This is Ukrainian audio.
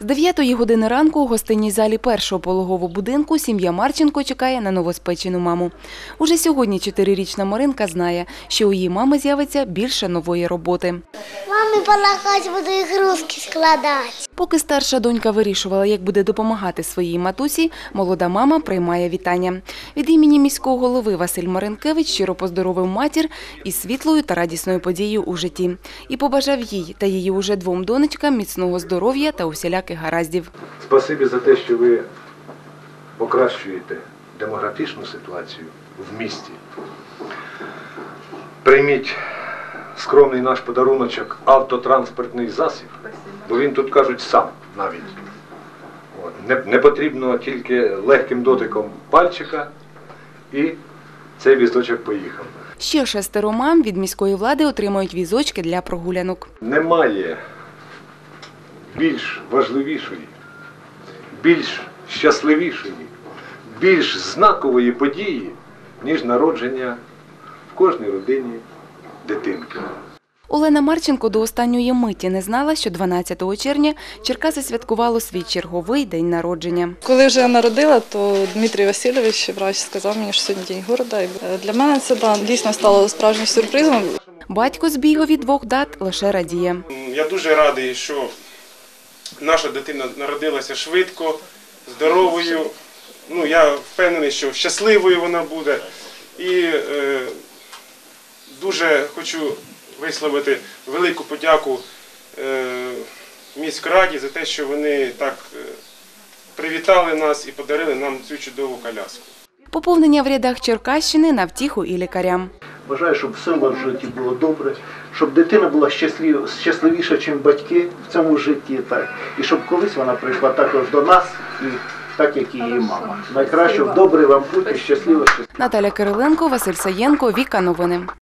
З 9 години ранку у гостинній залі першого пологового будинку сім'я Марченко чекає на новоспечену маму. Уже сьогодні чотирирічна Маринка знає, що у її мами з'явиться більше нової роботи. Мамі полахать буду ігрушки складати. Поки старша донька вирішувала, як буде допомагати своїй матусі, молода мама приймає вітання. Від імені міського голови Василь Маринкевич щиро поздоровив матір із світлою та радісною подією у житті і побажав їй та її уже двом донечкам міцного здоров'я та усіляких гараздів. Спасибі за те, що ви покращуєте демографічну ситуацію в місті. Прийміть скромний наш подаруночок автотранспортний засіб, бо він тут кажуть сам навіть. От. Не, не потрібно тільки легким дотиком пальчика і цей візочок поїхав. Ще шестеро мам від міської влади отримають візочки для прогулянок. Немає більш важливішої, більш щасливішої, більш знакової події, ніж народження в кожній родині дитинки. Олена Марченко до останньої миті не знала, що 12 червня Черкаси святкувало свій черговий день народження. Коли вже я народила, то Дмитрій Васильович, врач, сказав мені, що сьогодні день города. І для мене це да, дійсно стало справжнім сюрпризом. Батько з бігові двох дат лише радіє. Я дуже радий, що наша дитина народилася швидко, здоровою. Ну, я впевнений, що щасливою вона буде. І е, дуже хочу висловити велику подяку е, міськраді за те, що вони так е, привітали нас і подарили нам цю чудову коляску. Поповнення в рядах Черкащини на втіху і лікарям. Бажаю, щоб все у вас в житті було добре, щоб дитина була щасливіша, ніж батьки в цьому житті, так. І щоб колись вона прийшла також до нас, і так як і її мама. Найкраще, добре вам бути, щасливо, щасливо. Наталя Кириленко, Василь Саєнко, Віка Новини.